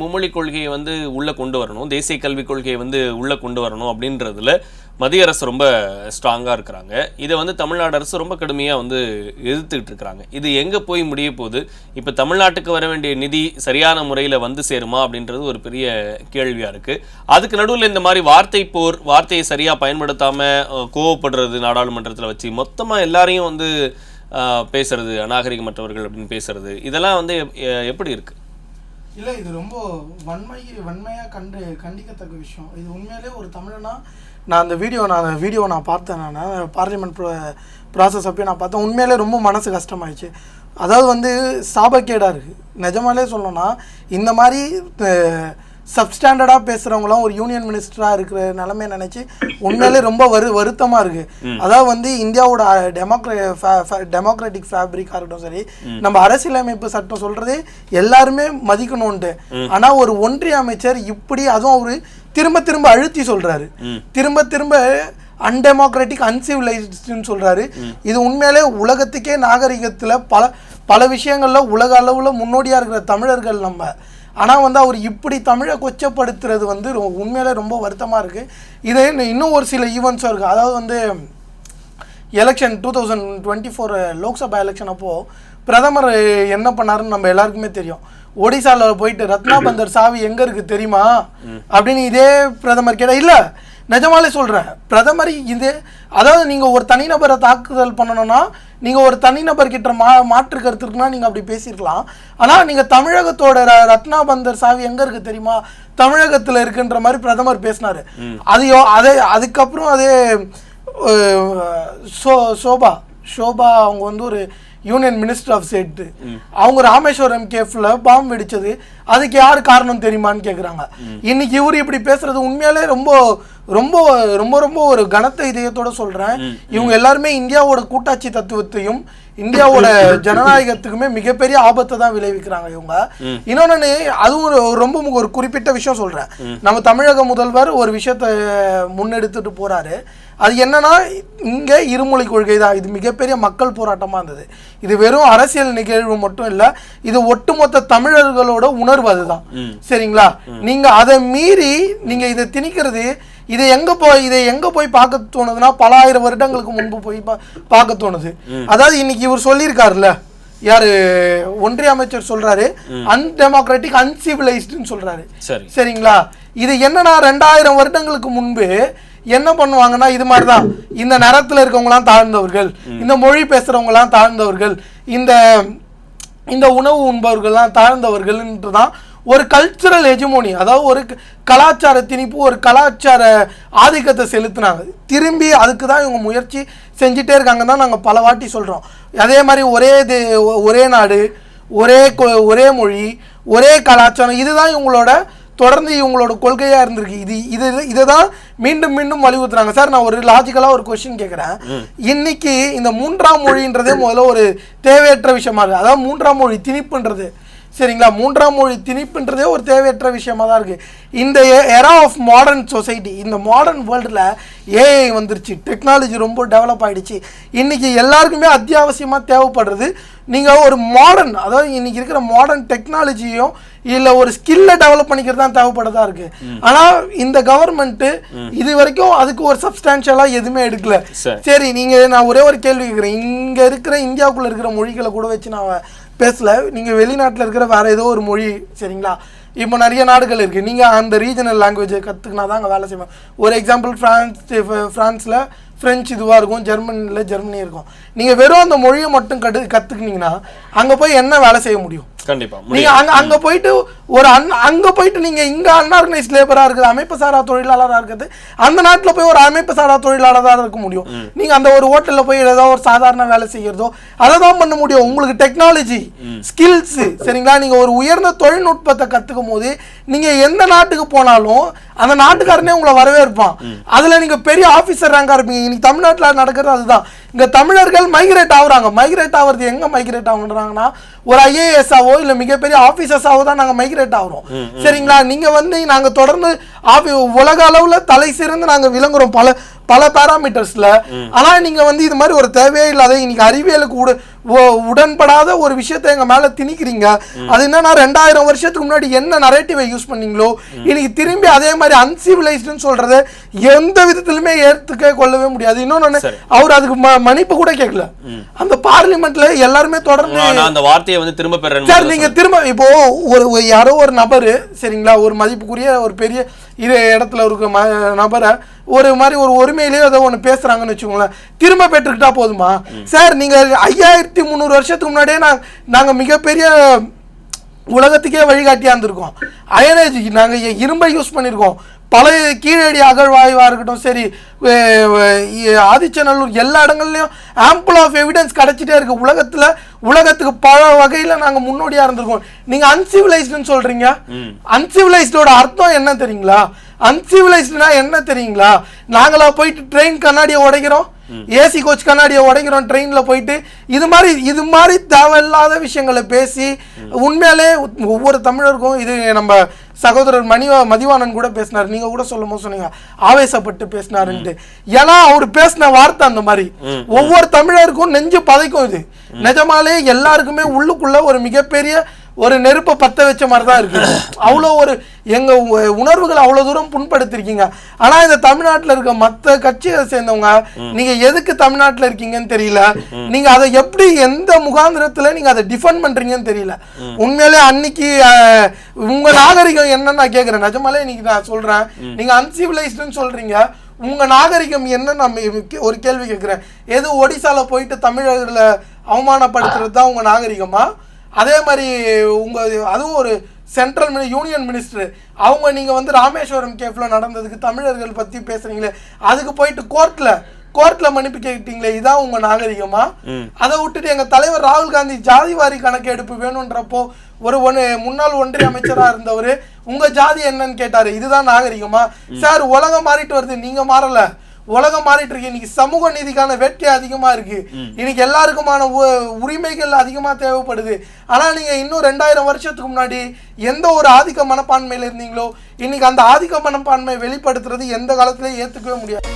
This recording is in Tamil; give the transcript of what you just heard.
மும்மொழி கொள்கையை வந்து உள்ளே கொண்டு வரணும் தேசிய கல்விக் கொள்கையை வந்து உள்ளே கொண்டு வரணும் அப்படின்றதுல மத்திய அரசு ரொம்ப ஸ்ட்ராங்காக இருக்கிறாங்க. இதை வந்து தமிழ்நாடு அரசு ரொம்ப கடுமையாக வந்து எதிர்த்துக்கிட்டு இருக்கிறாங்க. இது எங்கே போய் முடிய போகுது? இப்போ தமிழ்நாட்டுக்கு வர வேண்டிய நிதி சரியான முறையில் வந்து சேருமா அப்படின்றது ஒரு பெரிய கேள்வியாக இருக்குது அதுக்கு நடுவில் இந்த மாதிரி வார்த்தை போர் வார்த்தையை சரியாக பயன்படுத்தாமல் கோவப்படுறது நாடாளுமன்றத்தில் வச்சு மொத்தமாக எல்லாரையும் வந்து பேசுறது அநாகரிகமற்றவர்கள் அப்படின்னு பேசுறது இதெல்லாம் வந்து எப்- எப்படி இருக்கு? இல்லை இது ரொம்ப வன்மை வன்மையாக கண்டு கண்டிக்கத்தக்க விஷயம். இது உண்மையிலே ஒரு தமிழனா நான் அந்த வீடியோ நான் அந்த வீடியோ நான் பார்த்தேன் நான். பார்லிமெண்ட் ப்ரோ ப்ராசஸ் அப்படியே நான் பார்த்தேன். உண்மையிலே ரொம்ப மனசு கஷ்டமாயிடுச்சு. அதாவது வந்து சாபக்கேடாக இருக்குது நிஜமாலே சொல்லணும்னா இந்த மாதிரி சப்ஸ்டாண்டர்டாக பேசுகிறவங்களாம் ஒரு யூனியன் மினிஸ்டராக இருக்கிற நிலைமையை நினச்சி உண்மையிலே ரொம்ப வரு வருத்தமாக இருக்குது அதாவது வந்து இந்தியாவோட டெமோக்ரா டெமோக்ராட்டிக் ஃபேப்ரிக்காக இருக்கட்டும் சரி நம்ம அரசியலமைப்பு சட்டம் சொல்கிறதே எல்லாருமே மதிக்கணும்ன்ட்டு. ஆனால் ஒரு ஒன்றிய அமைச்சர் இப்படி அதுவும் அவரு திரும்ப திரும்ப அழுத்தி சொல்கிறாரு திரும்ப திரும்ப அன்டெமோக்ராட்டிக் அன்சிவிலைஸ்டுன்னு சொல்கிறாரு இது உண்மையிலே உலகத்துக்கே நாகரிகத்தில் பல பல விஷயங்களில் உலக அளவில் முன்னோடியாக இருக்கிற தமிழர்கள் நம்ம. ஆனால் வந்து அவர் இப்படி தமிழை கொச்சப்படுத்துறது வந்து உண்மையிலே ரொம்ப வருத்தமாக இருக்குது இதே இன்னும் இன்னும் ஒரு சில ஈவெண்ட்ஸும் இருக்குது அதாவது வந்து election two thousand twenty four Lok Sabha election அப்போது பிரதமர் என்ன பண்ணாருன்னு நம்ம எல்லாருக்குமே தெரியும். ஒடிசால போயிட்டு ரத்னா பந்தர் சாவி எங்க இருக்கு தெரியுமா? அப்படின்னு இதே பிரதமர் கேட்டா இல்ல நிஜமாலே சொல்றேன். பிரதமர் இது அதாவது நீங்க ஒரு தனிநபரை தாக்குதல் பண்ணணும்னா நீங்க ஒரு தனிநபர் கிட்ட மா மாற்று கருத்து இருக்குன்னா நீங்க அப்படி பேசியிருக்கலாம். ஆனா நீங்க தமிழகத்தோட ரத்னா பந்தர் சாவி எங்க இருக்கு தெரியுமா? தமிழகத்துல இருக்குன்ற மாதிரி பிரதமர் பேசினாரு. அது யோ- அதே அதுக்கப்புறம் அதே சோ சோபா ஷோபா அவங்க வந்து ஒரு யூனியன் மினிஸ்டர் ஆஃப் ஸ்டேட். அவங்க ராமேஸ்வரம் கேஃப்ல பாம்பு வெடிச்சது. அதுக்கு யார் காரணம் தெரியுமான்னு கேக்குறாங்க. இன்னைக்கு இவர் இப்படி பேசுறது உண்மையாலே ரொம்ப ரொம்ப ரொம்ப ரொம்ப ஒரு கனத்த இதயத்தோட சொல்றேன். இவங்க எல்லாருமே இந்தியாவோட கூட்டாட்சி தத்துவத்தையும் இந்தியாவோட ஜனநாயகத்துக்குமே மிகப்பெரிய ஆபத்தை தான் விளைவிக்கிறாங்க இவங்க. இன்னொன்னு அதுவும் ஒரு ரொம்ப ஒரு குறிப்பிட்ட விஷயம் சொல்றேன். நம்ம தமிழக முதல்வர் ஒரு விஷயத்தை முன்னெடுத்துட்டு போறாரு. அது என்னன்னா இங்க இருமொழி கொள்கை தான். இது மிகப்பெரிய மக்கள் போராட்டமா இருந்தது. இது வெறும் அரசியல் நிகழ்வு மட்டும் இல்ல இது ஒட்டுமொத்த தமிழர்களோட உணர்வு அதுதான். சரிங்களா? நீங்க அதை மீறி நீங்க இதை திணிக்கிறது இதை எங்க போய் இதை எங்க போய் பார்க்க தோணுதுன்னா பல ஆயிரம் வருடங்களுக்கு முன்பு போய் பார்க்க தோணுது. அதாவது இன்னைக்கு இவர் சொல்லியிருக்காருல்ல யாரு ஒன்றிய அமைச்சர் சொல்றாரு அன்டெமோக்ராட்டிக் அன்சிவிலைஸ்டுன்னு சொல்றாரு. சரி. சரிங்களா? இது என்னன்னா ரெண்டாயிரம் வருடங்களுக்கு முன்பு என்ன பண்ணுவாங்கன்னா இது மாதிரி தான் இந்த நிறத்துல இருக்கவங்கலாம் தாழ்ந்தவர்கள் இந்த மொழி பேசுறவங்கலாம் தாழ்ந்தவர்கள் இந்த இந்த உணவு உண்பவர்கள்லாம் தாழ்ந்தவர்கள்ன்று தான் ஒரு கல்ச்சுரல் எஜுமோனி அதாவது ஒரு கலாச்சார திணிப்பு ஒரு கலாச்சார ஆதிக்கத்தை செலுத்துனாங்க. திரும்பி அதுக்கு தான் இவங்க முயற்சி செஞ்சுட்டே இருக்காங்க தான் நாங்கள் பல வாட்டி சொல்கிறோம் அதே மாதிரி ஒரே இது ஒரே நாடு ஒரே ஒரே மொழி ஒரே கலாச்சாரம் இதுதான் இவங்களோட தொடர்ந்து இவங்களோட கொள்கையா இருந்திருக்கு. இது இது இதை தான் மீண்டும் மீண்டும் வலியுறுத்துறாங்க. சார் நான் ஒரு லாஜிக்கலா ஒரு கொஸ்டின் கேட்குறேன் இன்னைக்கு இந்த மூன்றாம் மொழின்றதே முதல்ல ஒரு தேவையற்ற விஷயமா இருக்கு. அதாவது மூன்றாம் மொழி திணிப்புன்றது. சரிங்களா? மூன்றாம் மொழி திணிப்புன்றதே ஒரு தேவையற்ற விஷயமா தான் இருக்கு. இந்த எரா ஆஃப் மாடர்ன் சொசைட்டி இந்த மாடர்ன் வேர்ல்டில் ஏஐ வந்துருச்சு. டெக்னாலஜி ரொம்ப டெவலப் ஆயிடுச்சு. இன்னைக்கு எல்லாருக்குமே அத்தியாவசியமாக தேவைப்படுறது நீங்கள் ஒரு மாடர்ன் அதாவது இன்னைக்கு இருக்கிற மாடர்ன் டெக்னாலஜியும் இல்லை ஒரு ஸ்கில்லை டெவலப் பண்ணிக்கிறது தான் தேவைப்படுறதா இருக்கு. ஆனால் இந்த கவர்மெண்ட்டு இது வரைக்கும் அதுக்கு ஒரு சப்ஸ்டான்ஷியலாக எதுவுமே எடுக்கல. சரி. சரி நீங்கள் நான் ஒரே ஒரு கேள்வி கேட்குறேன். இங்கே இருக்கிற இந்தியாவுக்குள்ளே இருக்கிற மொழிகளை கூட வச்சு நான் பேசல. நீங்கள் வெளிநாட்டில் இருக்கிற வேற ஏதோ ஒரு மொழி சரிங்களா? இப்போ நிறைய நாடுகள் இருக்குது நீங்கள் அந்த ரீஜனல் லாங்குவேஜை கற்றுக்கினா தான் அங்கே வேலை செய்வேன் ஒரு எக்ஸாம்பிள் ஃப்ரான்ஸ் ஃப்ரான்ஸில் ஃப்ரெஞ்ச் இதுவாக இருக்கும் ஜெர்மனியில் ஜெர்மனி இருக்கும். நீங்கள் வெறும் அந்த மொழியை மட்டும் கட்டு கற்றுக்கினீங்கன்னா அங்கே போய் என்ன வேலை செய்ய முடியும்? கண்டிப்பா நீங்க முடியும் அங்க அங்க போயிட்டு ஒரு அன் அங்க போயிட்டு நீங்க இங்க அன்ஆர்கனைஸ் லேபரா இருக்குது அமைப்பு சாரா தொழிலாளரா இருக்குது அந்த நாட்டுல போய் ஒரு அமைப்பு சாரா தொழிலாளரா இருக்க முடியும். நீங்க அந்த ஒரு ஹோட்டல்ல போய் ஏதோ ஒரு சாதாரண வேலை செய்யறதோ அதை தான் பண்ண முடியும். உங்களுக்கு டெக்னாலஜி ஸ்கில்ஸ் சரிங்களா? நீங்க ஒரு உயர்ந்த தொழில்நுட்பத்தை கத்துக்கும் போது நீங்க எந்த நாட்டுக்கு போனாலும் அந்த நாட்டுக்காரனே உங்களை வரவேற்பான். அதுல நீங்க பெரிய ஆபீசர் ரேங்கா இருப்பீங்க. இன்னைக்கு தமிழ்நாட்டுல நடக்கிறது அதுதான். இங்க தமிழர்கள் மைக்ரேட் ஆகுறாங்க. மைக்ரேட் ஆகுறது எங்க மைக்ரேட் ஆகுறாங்கன்னா ஒரு ஐஏஎஸ் ஆவோ இல்ல மிகப்பெரிய ஆபீசர்ஸாவோ தான் நாங்க மைக்ரேட் ஆகுறோம் சரிங்களா? நீங்க வந்து நாங்க தொடர்ந்து உலக அளவுல தலை சிறந்து நாங்க விளங்குறோம் பல பல பேராமீட்டர்ஸ்ல ஆனா நீங்க வந்து இது மாதிரி ஒரு தேவையே இல்லாத இன்னைக்கு அறிவியலுக்கு உடன்படாத ஒரு விஷயத்தை எங்க மேல திணிக்கிறீங்க? அது என்னன்னா ரெண்டாயிரம் வருஷத்துக்கு முன்னாடி என்ன நரேட்டிவை யூஸ் பண்ணீங்களோ இன்னைக்கு திரும்பி அதே மாதிரி அன்சிவிலைஸ்டுன்னு சொல்றதை எந்த விதத்திலுமே ஏத்துக்க கொள்ளவே முடியாது. இன்னொன்னு. அவர் அதுக்கு மன்னிப்பு கூட கேட்கல. அந்த பார்லிமெண்ட்ல எல்லாருமே தொடர்ந்து அந்த வார்த்தையை வந்து திரும்ப பெறேன் சார் நீங்க திரும்ப இப்போ ஒரு யாரோ ஒரு நபர் சரிங்களா ஒரு மதிப்புக்குரிய ஒரு பெரிய இரு இடத்துல இருக்க ம நபரை ஒரு மாதிரி ஒரு ஒருமையிலேயே ஏதோ ஒன்று பேசுறாங்கன்னு வச்சுக்கோங்களேன் திரும்ப பெற்றுக்கிட்டா போதுமா? சார் நீங்க ஐயாயிரத்தி முந்நூறு வருஷத்துக்கு முன்னாடியே நான் நாங்க மிகப்பெரிய உலகத்துக்கே வழிகாட்டியா இருந்திருக்கோம். அயனேஜ் நாங்க இ- இரும்பை யூஸ் பண்ணியிருக்கோம் பல கீழடி அகழ்வாய்வாக இருக்கட்டும் சரி ஆதிச்சநல்லூர் எல்லா இடங்கள்லையும் ஆம்பிள் ஆஃப் எவிடன்ஸ் கிடைச்சிட்டே இருக்கு. உலகத்துல உலகத்துக்கு பல வகையில நாங்க முன்னோடியா இருந்திருக்கோம். நீங்க அன்சிவிலைஸ்டுன்னு சொல்றீங்க. அன்சிவிலைஸ்டோட அர்த்தம் என்ன தெரியுங்களா? அன்சிவிலைஸ்டுனா என்ன தெரியுங்களா? நாங்களா போயிட்டு ட்ரெயின் கண்ணாடியை உடைக்கிறோம். ஏசி கோச் கண்ணாடியை உடைக்கிறோம் ட்ரெயின்ல போயிட்டு இது மாதிரி இது மாதிரி தேவையில்லாத விஷயங்களை பேசி உண்மையிலே ஒவ்வொரு தமிழருக்கும் இது நம்ம சகோதரர் மணிவா மதிவாணன் கூட பேசினார். நீங்க கூட சொல்லும் போது சொன்னீங்க ஆவேசப்பட்டு பேசினாருன்ட்டு. ஏன்னா அவர் பேசின வார்த்தை அந்த மாதிரி. ஒவ்வொரு தமிழருக்கும் நெஞ்சு பதைக்கும் இது. நிஜமாலே எல்லாருக்குமே உள்ளுக்குள்ள ஒரு மிகப்பெரிய ஒரு நெருப்பை பத்த வச்ச மாதிரி தான் இருக்கு. அவ்வளோ ஒரு எங்க உ- உணர்வுகள் அவ்வளோ தூரம் புண்படுத்திருக்கீங்க. ஆனா இந்த தமிழ்நாட்டில் இருக்க மற்ற கட்சியை சேர்ந்தவங்க நீங்க எதுக்கு தமிழ்நாட்டில் இருக்கீங்கன்னு தெரியல. நீங்க அதை எப்படி எந்த முகாந்திரத்துல நீங்க அதை டிஃபெண்ட் பண்றீங்கன்னு தெரியல. உண்மையிலே அன்னைக்கு அஹ், உங்க நாகரிகம் என்னன்னு நான் கேட்குறேன் நிஜமாலே இன்னைக்கு நான் சொல்றேன். நீங்க அன்சிவிலைஸ்டுன்னு சொல்றீங்க. உங்க நாகரிகம் என்ன நம்ம ஒரு கேள்வி கேட்குறேன் எது ஒடிசால போயிட்டு தமிழர்களை அவமானப்படுத்துறது தான் உங்க நாகரிகமா? அதே மாதிரி உங்க அதுவும் ஒரு சென்ட்ரல் மினி யூனியன் மினிஸ்டர் அவங்க நீங்க வந்து ராமேஸ்வரம் கேஃப்ல நடந்ததுக்கு தமிழர்கள் பத்தி பேசுறீங்களே அதுக்கு போயிட்டு கோர்ட்ல கோர்ட்ல மன்னிப்பு கேட்டீங்களே இதான் உங்க நாகரிகமா? அதை விட்டுட்டு எங்க தலைவர் ராகுல் காந்தி ஜாதிவாரி கணக்கெடுப்பு வேணுன்றப்போ ஒரு ஒன்று முன்னாள் ஒன்றிய அமைச்சரா இருந்தவர் உங்க ஜாதி என்னன்னு கேட்டாரு. இதுதான் நாகரிகமா? சார் உலகம் மாறிட்டு வருது நீங்க மாறல. உலகம் மாறிட்டு இருக்கு இன்னைக்கு சமூக நீதிக்கான வேட்கை அதிகமா இருக்கு. இன்னைக்கு எல்லாருக்குமான உரிமைகள் அதிகமா தேவைப்படுது. ஆனா நீங்க இன்னும் ரெண்டாயிரம் வருஷத்துக்கு முன்னாடி எந்த ஒரு ஆதிக்க மனப்பான்மையில இருந்தீங்களோ இன்னைக்கு அந்த ஆதிக்க மனப்பான்மை வெளிப்படுத்துறது எந்த காலத்திலயும் ஏத்துக்கவே முடியாது.